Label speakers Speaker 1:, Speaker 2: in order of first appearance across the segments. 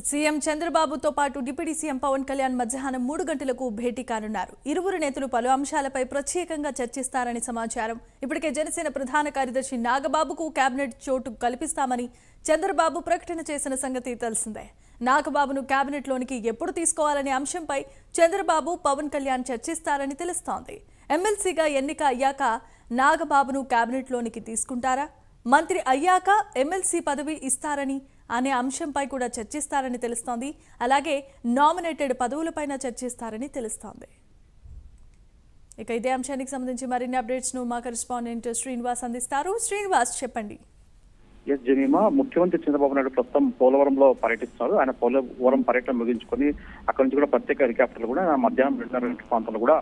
Speaker 1: CM చంద్రబాబుతో పాటు deputy CM Pawan Kalyan మధ్యాహ్నం మూడు గంటలకు భేటీ కానున్నారు. ఇరువురు నేతలు పలు అంశాలపై ప్రత్యేకంగా చర్చిస్తారని సమాచారం. ఇప్పటికే జనసేన ప్రధాన కార్యదర్శి నాగబాబుకు కేబినెట్ చోటు కల్పిస్తామని చంద్రబాబు ప్రకటన చేసిన సంగతి తెలిసిందే. నాగబాబును కేబినెట్లోనికి ఎప్పుడు తీసుకోవాలనే అంశంపై చంద్రబాబు పవన్ కళ్యాణ్ చర్చిస్తారని తెలుస్తోంది. ఎమ్మెల్సీగా ఎన్నిక అయ్యాక నాగబాబును కేబినెట్లోనికి తీసుకుంటారా? మంత్రి అయ్యాక ఎమ్మెల్సీ పదవి ఇస్తారని అనే అంశంపై కూడా చర్చిస్తారని తెలుస్తోంది. అలాగే నామినేటెడ్ పదవులపైన చర్చిస్తారని తెలుస్తోంది. ఇక ఇదే అంశానికి సంబంధించి మరిన్ని అప్డేట్స్ను మా కరెస్పాండెంట్ శ్రీనివాస్ అందిస్తారు. శ్రీనివాస్ చెప్పండి.
Speaker 2: ఎస్ జమీమా ముఖ్యమంత్రి చంద్రబాబు నాయుడు ప్రస్తుతం పోలవరంలో పర్యటిస్తున్నారు. ఆయన పోలవరం పర్యటన ముగించుకొని అక్కడి నుంచి కూడా ప్రత్యేక హెలికాప్టర్లు కూడా మధ్యాహ్నం రెండున్నర గంటల ప్రాంతంలో కూడా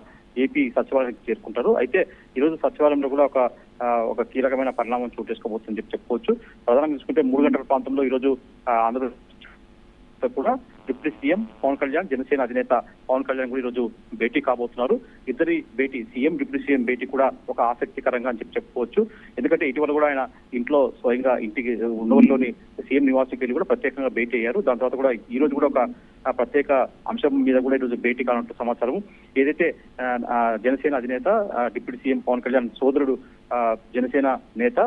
Speaker 2: ఏపీ సచివాలయానికి చేరుకుంటారు. అయితే ఈరోజు సచివాలయంలో కూడా ఒక ఒక కీలకమైన పరిణామం చోటు చేసుకోబోతుందని చెప్పి చెప్పుకోవచ్చు. ప్రధానంగా చూసుకుంటే మూడు గంటల ప్రాంతంలో ఈ రోజు ఆంధ్రప్రదేశ్ కూడా డిప్యూటీ సీఎం పవన్ కళ్యాణ్ జనసేన అధినేత పవన్ కళ్యాణ్ కూడా ఈ రోజు భేటీ కాబోతున్నారు. ఇద్దరి భేటీ సీఎం డిప్యూటీ సీఎం భేటీ కూడా ఒక ఆసక్తికరంగా అని చెప్పి చెప్పుకోవచ్చు. ఎందుకంటే ఇటీవల కూడా ఆయన ఇంట్లో స్వయంగా ఇంటికి ఉండవల్లోని సీఎం నివాసానికి వెళ్ళి కూడా ప్రత్యేకంగా భేటీ అయ్యారు. దాని తర్వాత కూడా ఈ రోజు కూడా ఒక ప్రత్యేక అంశం మీద కూడా ఈరోజు భేటీ కానున్న సమాచారం. ఏదైతే జనసేన అధినేత డిప్యూటీ సీఎం పవన్ కళ్యాణ్ సోదరుడు జనసేన నేత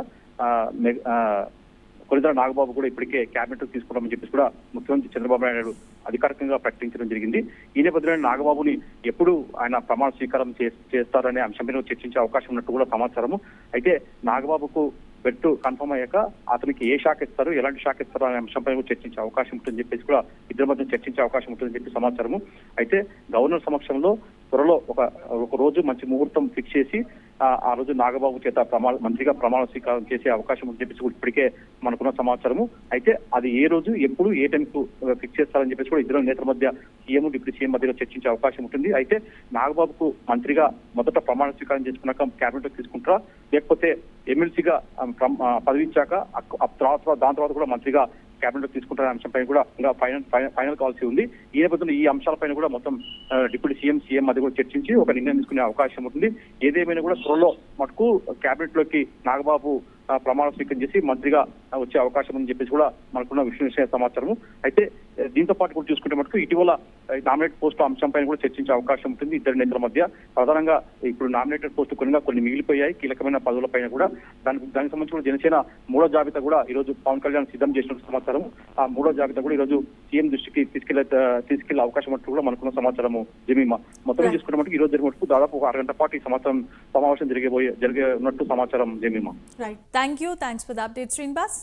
Speaker 2: కొలిదర నాగబాబు కూడా ఇప్పటికే క్యాబినెట్ తీసుకున్నామని చెప్పేసి కూడా ముఖ్యమంత్రి చంద్రబాబు నాయుడు అధికారికంగా ప్రకటించడం జరిగింది. ఈ నేపథ్యంలో నాగబాబుని ఎప్పుడు ఆయన ప్రమాణ స్వీకారం చే- చేస్తారనే అంశంపై చర్చించే అవకాశం ఉన్నట్టు కూడా సమాచారము. అయితే నాగబాబుకు పెట్టు కన్ఫర్మ్ అయ్యాక అతనికి ఏ షాక్ ఇస్తారు ఎలాంటి షాక్ ఇస్తారు అనే అంశంపై చర్చించే అవకాశం ఉంటుందని చెప్పేసి కూడా ఇద్దరి మధ్య చర్చించే అవకాశం ఉంటుందని చెప్పి సమాచారము. అయితే గవర్నర్ సమక్షంలో త్వరలో ఒక ఒక రోజు మంచి ముహూర్తం ఫిక్స్ చేసి ఆ ఆ రోజు నాగబాబు చేత ప్రమాణ మంత్రిగా ప్రమాణ స్వీకారం చేసే అవకాశం ఉందని చెప్పేసి కూడా ఇప్పటికే మనకున్న సమాచారము. అయితే అది ఏ రోజు ఎప్పుడు ఏ టైంకు ఫిక్స్ చేస్తారని చెప్పేసి కూడా ఇద్దరు నేతల మధ్య సీఎం డిప్యూటీ సీఎం మధ్యలో చర్చించే అవకాశం ఉంటుంది. అయితే నాగబాబుకు మంత్రిగా మొదట ప్రమాణ స్వీకారం చేసుకున్నాక క్యాబినెట్ తీసుకుంటారా? లేకపోతే ఎమ్మెల్సీగా పదవించాక తర్వాత దాని తర్వాత కూడా మంత్రిగా క్యాబినెట్ తీసుకుంటారనే అంశంపై కూడా ఇంకా ఫైనల్ ఫైనల్ కావాల్సి ఉంది. ఈ నేపథ్యంలో ఈ అంశాలపైన కూడా మొత్తం డిప్యూటీ సీఎం సీఎం మధ్య కూడా చర్చించి ఒక నిర్ణయం తీసుకునే అవకాశం ఉంటుంది. ఏదేమైనా కూడా త్వరలో మటుకు కేబినెట్లోకి నాగబాబు ప్రమాణ స్వీకారం చేసి మంత్రిగా వచ్చే అవకాశం ఉందని చెప్పేసి కూడా మనకున్న విషయం విషయ సమాచారం అయితే దీంతో పాటు కూడా చూసుకుంటే మటుకు ఇటీవల నామినేట్ పోస్ట్ అంశంపై కూడా చర్చించే అవకాశం ఉంటుంది ఇద్దరు నేతల మధ్య. ప్రధానంగా ఇప్పుడు నామినేటెడ్ పోస్టు కొన్ని కొన్ని మిగిలిపోయాయి. కీలకమైన పదవులపైన కూడా దానికి దానికి సంబంధించి కూడా జనసేన మూడో జాబితా కూడా ఈ రోజు పవన్ కళ్యాణ్ సిద్ధం చేసినట్టు సమాచారం. ఆ మూడో జాబితా కూడా ఈ రోజు సీఎం దృష్టికి తీసుకెళ్ళే తీసుకెళ్ళే అవకాశం ఉన్నట్టు కూడా మనకున్న సమాచారము. జమీమా. మొత్తం
Speaker 1: Right.
Speaker 2: చూసుకున్న మటుకు ఈ రోజు జరిగే మటుకు దాదాపు ఒక అరగంట పాటు ఈ సమాచారం సమావేశం జరిగబోయే జరిగే ఉన్నట్టు సమాచారం Jemima.
Speaker 1: Thank you thanks for the update Srinivas